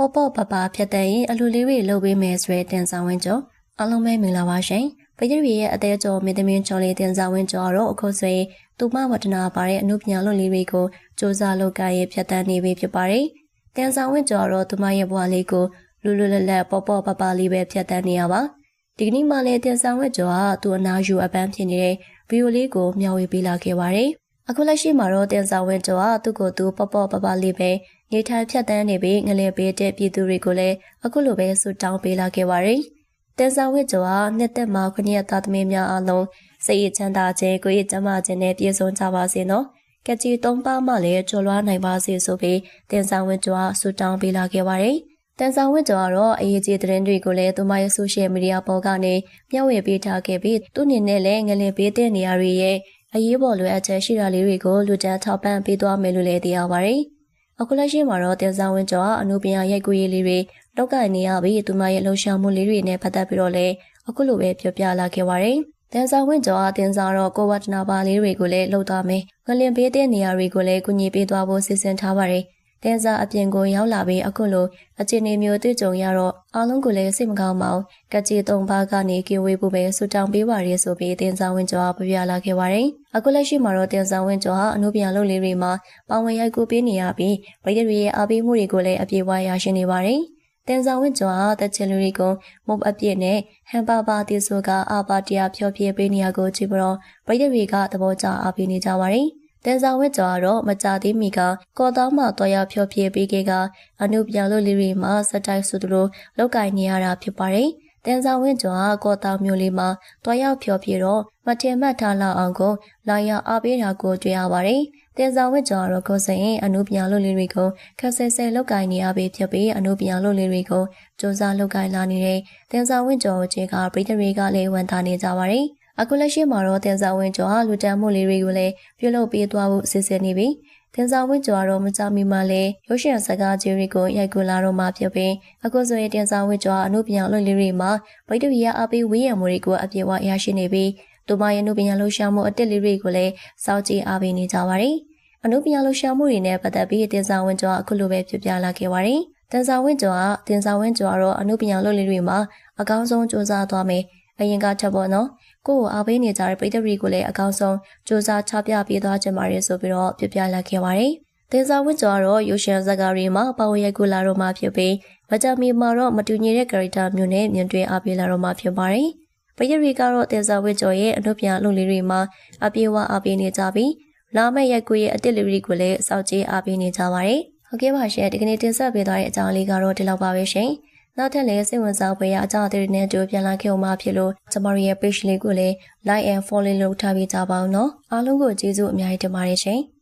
ပေါ့ပေါ့ပပဖြတ်တဲ့ရင်အလူလေးတွေလှုပ်ပေးမယ်ဆိုတဲ့တင်ဆောင်ဝင်းကျော်အားလုံးပဲမင်္ဂလာပါရှင်ပရိသတ်တွေရဲ့အသေးကျော်မင်းသမီးကျော်လေးတင်ဆောင်ဝင်းကျော်တော့အခုဆိုရင်သူမဝတ္တနာပါတဲ့အမှုပညာလုပ်လေးတွေကိုစူးစမ်းလုပ်ကရဲ့ဖြတ်တန်းနေပြီဖြစ်ပါတယ်တင်ဆောင်ဝင်းကျော်တော့သူမရဲ့ဘဝလေးကိုလူလူလတ်လတ်ပေါ့ပေါ့ပပလေးပဲဖြတ်တန်းနေရပါဒီကနေ့မှလည်းတင်ဆောင်ဝင်းကျော်ကသူ့အနာယူအပန်းဖြစ်နေတဲ့ဗီဒီယိုလေးကိုမျှဝေပေးလာခဲ့ပါတယ်အခုလက်ရှိမှာတော့တင်ဆောင်ဝင်းကျော်ကသူ့ကိုယ်သူပေါ့ပေါ့ပပလေးပဲ နေထိုင်ဖြတ်တန်းနေပြီးငလင်ပေးတဲ့ပြည်သူတွေကိုလည်းအခုလိုပဲဆုတောင်းပေးလာခဲ့ပါတယ်။တင်ဆောင်ဝစ်ကျော်ဟာနှစ်သက်မှာခုနှစ်ရက်သားသမီးများအားလုံးစိတ်ရချမ်းသာခြင်းကိုယ်ရကျမ်းမာခြင်းနဲ့ပြည့်စုံကြပါစေနော်။ကကြီးသုံးပါးမှလည်းကျော်လွှားနိုင်ပါစေဆိုပြီးတင်ဆောင်ဝစ်ကျော်ဟာဆုတောင်းပေးလာခဲ့ပါတယ်။တန်ဆောင်ဝစ်ကျော်ကတော့အရေးကြီးသတင်းတွေကိုလည်းသူမရဲ့ဆိုရှယ်မီဒီယာပေါ်ကနေမျှဝေပေးထားခဲ့ပြီးသူ့အနေနဲ့လည်းငလင်ပေးတဲ့နေရာတွေရဲ့အရေးပေါ်လိုအပ်ချက်ရှိတာလေးတွေကိုလူတန်းထောက်ပံ့ပေးသွားမယ်လို့လည်းသိရပါတယ်။ အခုလက်ရှိမှာတော့တင်ဆောင်ဝင်းကျော်အနုပညာရိုက်ကူးရေးလေးတွေတောက်ကနေရပြီးသူမရဲ့လှုပ်ရှားမှုလေးတွေနဲ့ပတ်သက်ပြီးတော့လည်းအခုလိုပဲပြောပြလာခဲ့ပါတယ်။တင်ဆောင်ဝင်းကျော်အတင်ဆောင်တော့ကိုဝတ္တနာပါလေးတွေကိုလည်းလှုပ်သွားမယ်။ငလင်ပေးတဲ့နေရာတွေကိုလည်းကူညီပေးသွားဖို့စီစဉ်ထားပါတယ်။ တင်စာအပြင်ကိုရောက်လာပြီးအခုလိုအခြေအနေမျိုးတွေ့ကြုံရတော့အားလုံးကိုလည်းစိတ်မကောင်းပါဘူး။ကကြေသုံးပါးကနေကင်းဝေးဖို့ပဲဆူတောင်းပေးပါရဆိုပြီးတင်စာဝင်းကျော်ကပြပြလာခဲ့ပါတယ်။အခုလက်ရှိမှာတော့တင်စာဝင်းကျော်ဟာအမှုပြန်လုပ်လေးတွေမှာပါဝင်ရိုက်ကူးပေးနေရပြီးဗိဒ္ဓရီရဲ့အားပေးမှုတွေကိုလည်းအပြည့်အဝရရှိနေပါတယ်။တင်ဆောင်ဝင်းကျော်ဟာတက်ချင်လူတွေကိုမုတ်အပြည့်နဲ့ဟန်ပါပါတီဆိုကအာပါတီယာဖြောပြပေးနေရကိုကြည့်ပြီးတော့ဗိဒ္ဓရီကသဘောကျအားပေးနေကြပါတယ်။ တန်ဆောင်ဝစ်ကျော်ကတော့မကြသေးမီကကော်တောင်းမှတော်ရဖြောပြပေးခဲ့ကအနုပြလို့လေးတွေမှာစတိုက်ဆိုသလိုလောက်ကင်နေရတာဖြစ်ပါတယ်။တန်ဆောင်ဝင်းကျော်ကကော်တောင်မျိုးလေးမှာတွားရောက်ဖြောပြတော့မထင်မှတ်ထားလောက်အောင်ကိုလာရအားပေးတာကိုတွေ့ရပါတယ်။တင်ဆောင်ဝစ်ကျော်ကတော့ကိုယ်စိန်အနုပညာလုပ်လေးတွေကိုခက်ဆဲဆဲလောက်ကင်နေရပြီဖြစ်ပြီးအနုပညာလုပ်လေးတွေကိုစူးစမ်းလောက်ကင်လာနေတဲ့တင်ဆောင်ဝစ်ကျော်ချေကပြည်သူတွေကလည်းဝန်တာနေကြပါတယ်။ အခုလက်ရှိမှာတော့တင်ဆောင်ဝင်းကျော်ဟာလူတန်းမှုလေးတွေကိုလည်းပြုလုပ်ပေးသွားဖို့စီစဉ်နေပြီ။တင်ဆောင်ဝင်းကျော်ကတော့မကြမီမှလည်းရုပ်ရှင်စကားကြီးတွေကိုရိုက်ကူလာတော့မှဖြစ်ပြီးအခုဆိုရင်တင်ဆောင်ဝင်းကျော်ဟာအမှုပညာလုပ်လေးတွေမှာဗိတ္တရီယာအပေးဝေးရမှုတွေကိုအပြည့်အဝရရှိနေပြီးသူမရဲ့အမှုပညာလှူရှာမှုအတက်လေးတွေကိုလည်းစောင့်ကြည့်အားပေးနေကြပါတယ်။အမှုပညာလှူရှာမှုတွေနဲ့ပတ်သက်ပြီးတင်ဆောင်ဝင်းကျော်အခုလိုပဲပြပြလာခဲ့ပါတယ်။တင်ဆောင်ဝင်းကျော်ကတင်ဆောင်ဝင်းကျော်ကတော့အမှုပညာလုပ်လေးတွေမှာအကောင်းဆုံးစူးစမ်းသွားမယ်။ အရင်ကထပ်ပေါ့နော်ကို့ကိုအားပေးနေကြတဲ့ပရိသတ်တွေကိုလည်းအကောင်းဆုံးစူးစမ်းချပြပေးသွားကြပါရဆိုပြီးတော့ပြပြလာခဲ့ပါတယ်။တင်စာဝစ်ကျော်တော့ရုရှင်ဇာတ်ကားတွေမှာပါဝင်ရိုက်ကူလာတော့မှဖြစ်ပြီးမကြမီမှာတော့မတူညီတဲ့ character မျိုးနဲ့မြင်တွေ့အားပေးလာတော့မှဖြစ်ပါတယ်။ပရိသတ်တွေကတော့တင်စာဝစ်ကျော်ရဲ့အလုပ်ပြန်အလုပ်လေးတွေမှာအပြေဝအားပေးနေကြပြီးလာမယ့်ရိုက်ကူရဲ့အတစ်လေးတွေကိုလည်းစောင့်ကြည့်အားပေးနေကြပါတယ်။ဟုတ်ကဲ့ပါရှင်ဒီကနေ့တင်ဆက်ပေးသွားတဲ့အကြောင်းလေးကတော့ဒီလောက်ပါပဲရှင်။ နောက်ထပ်လည်းစိတ်ဝင်စားဖွယ်ရာအကြောင်းအသေးတွေနဲ့ကြိုပြန်လာခဲ့အောင်မဖြစ်လို့ကျမတို့ရဲ့ page လေးကိုလည်း like and follow လုပ်ထားပေးကြပါဦးနော်အားလုံးကိုကျေးဇူးအများကြီးတင်ပါတယ်ရှင်။